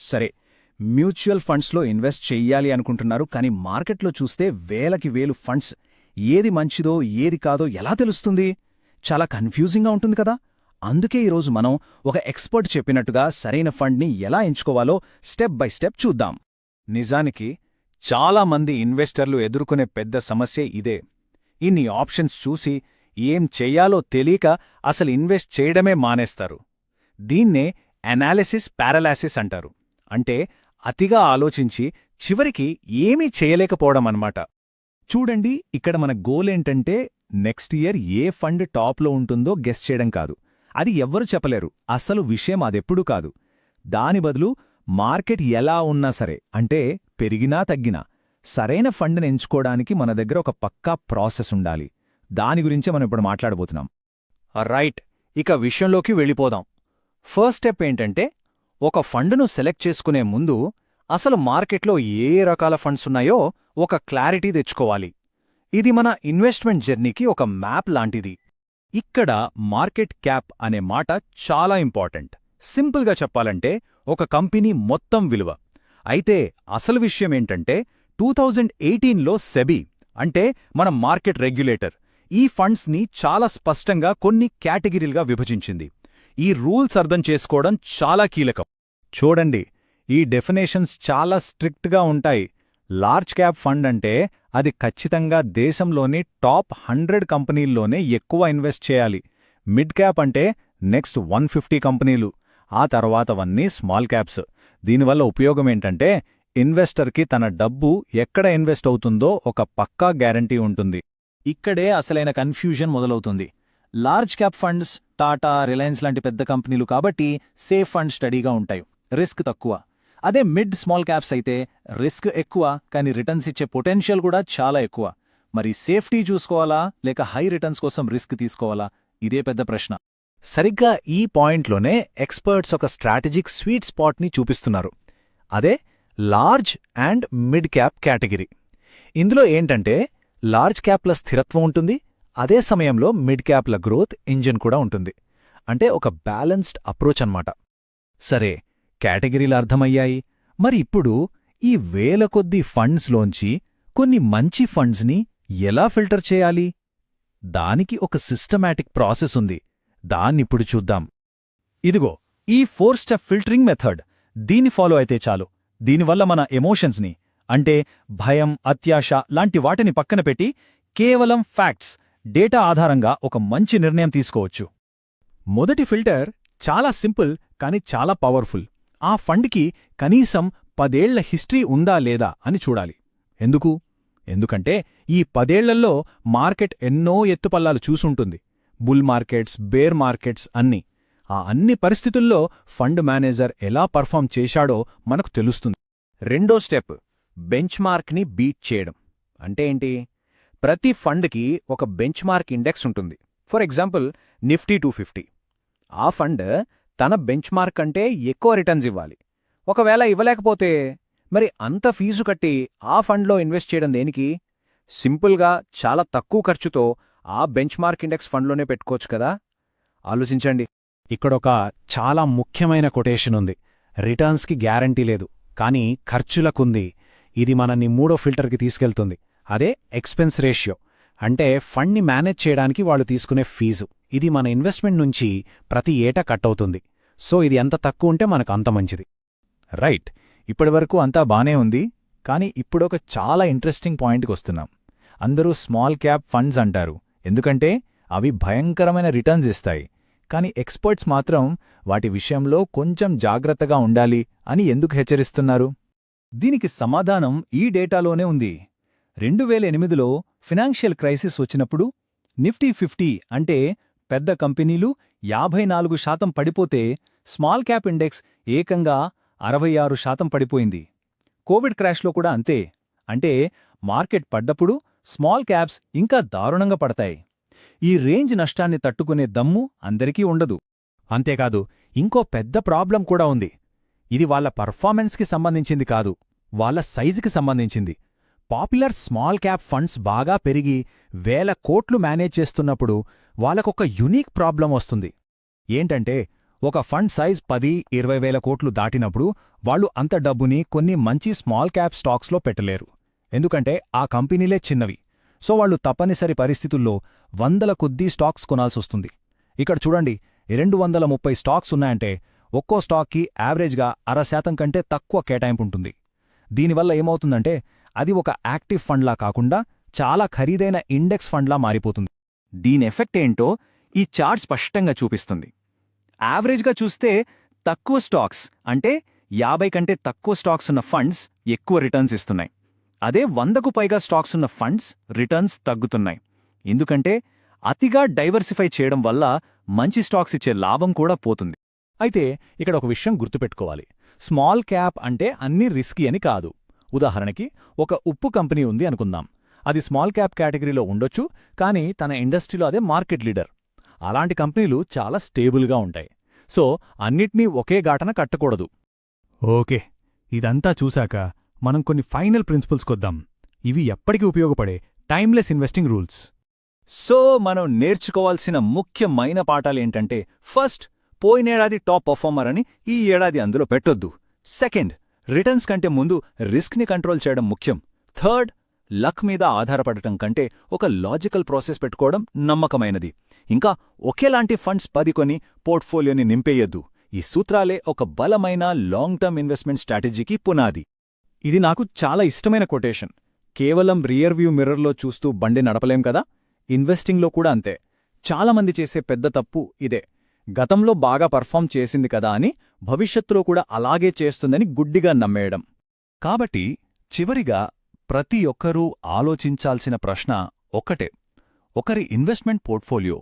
సరే మ్యూచువల్ ఫండ్స్లో ఇన్వెస్ట్ చెయ్యాలి అనుకుంటున్నారు కానీ మార్కెట్లో చూస్తే వేలకి వేలు ఫండ్స్ ఏది మంచిదో ఏది కాదో ఎలా తెలుస్తుంది? చాలా కన్ఫ్యూజింగ్గా ఉంటుంది కదా. అందుకే ఈరోజు మనం ఒక ఎక్స్పర్ట్ చెప్పినట్టుగా సరైన ఫండ్ని ఎలా ఎంచుకోవాలో స్టెప్ బై స్టెప్ చూద్దాం. నిజానికి చాలామంది ఇన్వెస్టర్లు ఎదుర్కొనే పెద్ద సమస్య ఇదే. ఇన్ని ఆప్షన్స్ చూసి ఏం చెయ్యాలో తెలియక అసలు ఇన్వెస్ట్ చేయడమే మానేస్తారు. దీన్నే అనాలిసిస్ పారలాసిస్ అంటారు. అంటే అతిగా ఆలోచించి చివరికి ఏమీ చేయలేకపోవడం అన్నమాట. చూడండి ఇక్కడ మన గోల్ ఏంటంటే నెక్స్ట్ ఇయర్ ఏ ఫండ్ టాప్లో ఉంటుందో గెస్ చేయడం కాదు. అది ఎవ్వరు చెప్పలేరు. అసలు విషయం అదెప్పుడూ కాదు. దాని బదులు మార్కెట్ ఎలా ఉన్నా సరే అంటే పెరిగినా తగ్గినా సరైన ఫండ్ని ఎంచుకోవడానికి మన దగ్గర ఒక పక్కా ప్రాసెస్ ఉండాలి. దాని గురించే మనం ఇప్పుడు మాట్లాడబోతున్నాం. రైట్. ఇక విషయంలోకి వెళ్ళిపోదాం. ఫస్ట్ స్టెప్ ఏంటంటే ఒక ఫండును సెలెక్ట్ చేసుకునే ముందు అసలు మార్కెట్లో ఏ రకాల ఫండ్స్ ఉన్నాయో ఒక క్లారిటీ తెచ్చుకోవాలి. ఇది మన ఇన్వెస్ట్మెంట్ జర్నీకి ఒక మ్యాప్ లాంటిది. ఇక్కడ మార్కెట్ క్యాప్ అనే మాట చాలా ఇంపార్టెంట్. సింపుల్గా చెప్పాలంటే ఒక కంపెనీ మొత్తం విలువ. అయితే అసలు విషయమేంటంటే టూ థౌజండ్ ఎయిటీన్లో సెబీ అంటే మన మార్కెట్ రెగ్యులేటర్ ఈ ఫండ్స్ని చాలా స్పష్టంగా కొన్ని కేటగిరీలుగా విభజించింది. ఈ రూల్స్ అర్థం చేసుకోవడం చాలా కీలకం. చూడండి ఈ డెఫినేషన్స్ చాలా స్ట్రిక్ట్గా ఉంటాయి. లార్జ్ క్యాప్ ఫండ్ అంటే అది ఖచ్చితంగా దేశంలోని టాప్ హండ్రెడ్ కంపెనీల్లోనే ఎక్కువ ఇన్వెస్ట్ చేయాలి. మిడ్ క్యాప్ అంటే నెక్స్ట్ వన్ ఫిఫ్టీ కంపెనీలు ఆ తర్వాతవన్నీ స్మాల్ క్యాప్స్. దీనివల్ల ఉపయోగమేంటంటే ఇన్వెస్టర్కి తన డబ్బు ఎక్కడ ఇన్వెస్ట్ అవుతుందో ఒక పక్కా గ్యారంటీ ఉంటుంది. ఇక్కడే అసలైన కన్ఫ్యూజన్ మొదలవుతుంది. Large cap funds Tata Reliance లాంటి పెద్ద కంపెనీలు కాబట్టి సేఫ్ ఫండ్ స్టడీగా ఉంటాయి. రిస్క్ తక్కువ. అదే మిడ్ స్మాల్ క్యాప్స్ అయితే రిస్క్ ఎక్కువ కానీ రిటర్న్స్ ఇచ్చే పొటెన్షియల్ కూడా చాలా ఎక్కువ. మరి సేఫ్టీ చూసుకోవాలా లేక హై రిటర్న్స్ కోసం రిస్క్ తీసుకోవాలా? ఇదే పెద్ద ప్రశ్న. సరిగ్గా ఈ పాయింట్లోనే ఎక్స్పర్ట్స్ ఒక స్ట్రాటజిక్ స్వీట్ స్పాట్ని చూపిస్తున్నారు. అదే large and mid cap category. ఇందులో ఏంటంటే లార్జ్ క్యాప్ల స్థిరత్వం ఉంటుంది అదే సమయంలో మిడ్ క్యాప్ల గ్రోత్ ఇంజిన్ కూడా ఉంటుంది. అంటే ఒక బ్యాలెన్స్డ్ అప్రోచ్ అన్నమాట. సరే కేటగిరీలు అర్థమయ్యాయి. మరి ఇప్పుడు ఈ వేల కొద్దీ ఫండ్స్లోంచి కొన్ని మంచి ఫండ్స్ని ఎలా ఫిల్టర్ చేయాలి? దానికి ఒక సిస్టమాటిక్ ప్రాసెస్ ఉంది. దాన్నిప్పుడు చూద్దాం. ఇదిగో ఈ ఫోర్ స్టెప్ ఫిల్టరింగ్ మెథడ్ దీన్ని ఫాలో అయితే చాలు. దీనివల్ల మన ఎమోషన్స్ని అంటే భయం అత్యాశ లాంటి వాటిని పక్కన పెట్టి కేవలం ఫ్యాక్ట్స్ డేటా ఆధారంగా ఒక మంచి నిర్ణయం తీసుకోవచ్చు. మొదటి ఫిల్టర్ చాలా సింపుల్ కానీ చాలా పవర్ఫుల్. ఆ ఫండ్కి కనీసం పదేళ్ళ హిస్టరీ ఉందా లేదా అని చూడాలి. ఎందుకు? ఎందుకంటే ఈ పదేళ్ళల్లో మార్కెట్ ఎన్నో ఎత్తుపల్లాలు చూసుంటుంది. బుల్ మార్కెట్స్ బేర్ మార్కెట్స్ అన్నీ. ఆ అన్ని పరిస్థితుల్లో ఫండ్ మేనేజర్ ఎలా పర్ఫామ్ చేశాడో మనకు తెలుస్తుంది. రెండో స్టెప్ బెంచ్ మార్క్ని బీట్ చేయడం. అంటే ఏంటి? ప్రతి ఫండ్కి ఒక బెంచ్ మార్క్ ఇండెక్స్ ఉంటుంది. For example Nifty two fifty. ఆ ఫండ్ తన బెంచ్ మార్క్ కంటే ఎక్కువ రిటర్న్స్ ఇవ్వాలి. ఒకవేళ ఇవ్వలేకపోతే మరి అంత ఫీజు కట్టి ఆ ఫండ్లో ఇన్వెస్ట్ చేయడం దేనికి? సింపుల్గా చాలా తక్కువ ఖర్చుతో ఆ బెంచ్ మార్క్ ఇండెక్స్ ఫండ్లోనే పెట్టుకోవచ్చు కదా? ఆలోచించండి. ఇక్కడొక చాలా ముఖ్యమైన కొటేషన్ ఉంది. రిటర్న్స్కి గ్యారంటీ లేదు. కానీ ఖర్చులకుంది. ఇది మనని మూడో ఫిల్టర్కి తీసుకెళ్తుంది. అదే ఎక్స్పెన్స్ రేషియో. అంటే ఫండ్ని మేనేజ్ చేయడానికి వాళ్ళు తీసుకునే ఫీజు. ఇది మన ఇన్వెస్ట్మెంట్ నుంచి ప్రతి ఏటా కట్ అవుతుంది. సో ఇది ఎంత తక్కువ ఉంటే మనకు అంత మంచిది. రైట్. ఇప్పటివరకు అంతా బానే ఉంది. కానీ ఇప్పుడొక చాలా ఇంట్రెస్టింగ్ పాయింట్కి వస్తున్నాం. అందరూ స్మాల్ క్యాప్ ఫండ్స్ అంటారు. ఎందుకంటే అవి భయంకరమైన రిటర్న్స్ ఇస్తాయి. కానీ ఎక్స్పర్ట్స్ మాత్రం వాటి విషయంలో కొంచెం జాగ్రత్తగా ఉండాలి అని ఎందుకు హెచ్చరిస్తున్నారు? దీనికి సమాధానం ఈ డేటాలోనే ఉంది. రెండు వేల ఎనిమిదిలో ఫినాన్షియల్ క్రైసిస్ వచ్చినప్పుడు నిఫ్టీ ఫిఫ్టీ అంటే పెద్ద కంపెనీలు యాభై నాలుగు శాతం పడిపోతే స్మాల్ క్యాప్ ఇండెక్స్ ఏకంగా అరవై ఆరు శాతం పడిపోయింది. కోవిడ్ క్రాష్లో కూడా అంతే. అంటే మార్కెట్ పడ్డప్పుడు స్మాల్ క్యాప్స్ ఇంకా దారుణంగా పడతాయి. ఈ రేంజ్ నష్టాన్ని తట్టుకునే దమ్ము అందరికీ ఉండదు. అంతేకాదు ఇంకో పెద్ద ప్రాబ్లం కూడా ఉంది. ఇది వాళ్ళ పర్ఫార్మెన్స్కి సంబంధించింది కాదు వాళ్ళ సైజుకి సంబంధించింది. పాపులర్ స్మాల్ క్యాప్ ఫండ్స్ బాగా పెరిగి వేల కోట్లు మేనేజ్ చేస్తున్నప్పుడు వాళ్ళకొక యునీక్ ప్రాబ్లం వస్తుంది. ఏంటంటే ఒక ఫండ్ సైజ్ పది ఇరవై వేల కోట్లు దాటినప్పుడు వాళ్ళు అంత డబ్బుని కొన్ని మంచి స్మాల్ క్యాప్ స్టాక్స్లో పెట్టలేరు. ఎందుకంటే ఆ కంపెనీలే చిన్నవి. సో వాళ్ళు తప్పనిసరి పరిస్థితుల్లో వందల కొద్దీ స్టాక్స్ కొనాల్సొస్తుంది ఇక్కడ చూడండి రెండు వందల ముప్పై స్టాక్స్ ఉన్నాయంటే ఒక్కో స్టాక్కి యావరేజ్గా అర శాతం కంటే తక్కువ కేటాయింపు ఉంటుంది. దీనివల్ల ఏమవుతుందంటే అది ఒక యాక్టివ్ ఫండ్లా కాకుండా చాలా ఖరీదైన ఇండెక్స్ ఫండ్లా మారిపోతుంది. దీని ఎఫెక్ట్ ఏంటో ఈ చార్ట్ స్పష్టంగా చూపిస్తుంది. యావరేజ్గా చూస్తే తక్కువ స్టాక్స్ అంటే యాభై కంటే తక్కువ స్టాక్స్ ఉన్న ఫండ్స్ ఎక్కువ రిటర్న్స్ ఇస్తున్నాయి. అదే వందకు పైగా స్టాక్స్ ఉన్న ఫండ్స్ రిటర్న్స్ తగ్గుతున్నాయి. ఎందుకంటే అతిగా డైవర్సిఫై చేయడం వల్ల మంచి స్టాక్స్ ఇచ్చే లాభం కూడా పోతుంది. అయితే ఇక్కడ ఒక విషయం గుర్తుపెట్టుకోవాలి. స్మాల్ క్యాప్ అంటే అన్ని రిస్కీ అని కాదు. ఉదాహరణకి ఒక ఉప్పు కంపెనీ ఉంది అనుకుందాం. అది స్మాల్ క్యాప్ కేటగిరీలో ఉండొచ్చు కానీ తన ఇండస్ట్రీలో అదే మార్కెట్ లీడర్. అలాంటి కంపెనీలు చాలా స్టేబుల్గా ఉంటాయి. సో అన్నిట్నీ ఒకే గాటన కట్టకూడదు. ఓకే. ఇదంతా చూశాక మనం కొన్ని ఫైనల్ ప్రిన్సిపల్స్ కొద్దాం. ఇవి ఎప్పటికీ ఉపయోగపడే టైమ్లెస్ ఇన్వెస్టింగ్ రూల్స్. సో మనం నేర్చుకోవాల్సిన ముఖ్యమైన పాఠాలేంటంటే ఫస్ట్ పోయినేడాది టాప్ పర్ఫార్మర్ అని ఈ ఏడాది అందులో పెట్టొద్దు. సెకండ్ రిటర్న్స్ కంటే ముందు రిస్క్ని కంట్రోల్ చేయడం ముఖ్యం. థర్డ్ లక్ మీద ఆధారపడటం కంటే ఒక లాజికల్ ప్రాసెస్ పెట్టుకోవడం నమ్మకమైనది. ఇంకా ఒకేలాంటి ఫండ్స్ పది కొని పోర్ట్ఫోలియోని నింపేయొద్దు. ఈ సూత్రాలే ఒక బలమైన లాంగ్ టర్మ్ ఇన్వెస్ట్మెంట్ స్ట్రాటజీకి పునాది. ఇది నాకు చాలా ఇష్టమైన కొటేషన్. కేవలం రియర్వ్యూ మిర్రర్లో చూస్తూ బండి నడపలేం కదా? ఇన్వెస్టింగ్లో కూడా అంతే. చాలామంది చేసే పెద్ద తప్పు ఇదే. గతంలో బాగా పర్ఫామ్ చేసింది కదా అని భవిష్యత్తులో కూడా అలాగే చేస్తుందని గుడ్డిగా నమ్మేయడం. కాబట్టి చివరిగా ప్రతి ఒక్కరూ ఆలోచించాల్సిన ప్రశ్న ఒక్కటే. ఒకరి ఇన్వెస్ట్మెంట్ పోర్ట్ఫోలియో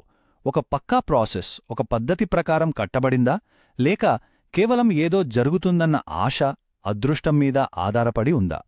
ఒక పక్కా ప్రాసెస్ ఒక పద్ధతి ప్రకారం కట్టబడిందా లేక కేవలం ఏదో జరుగుతుందన్న ఆశ అదృష్టం మీద ఆధారపడి ఉందా?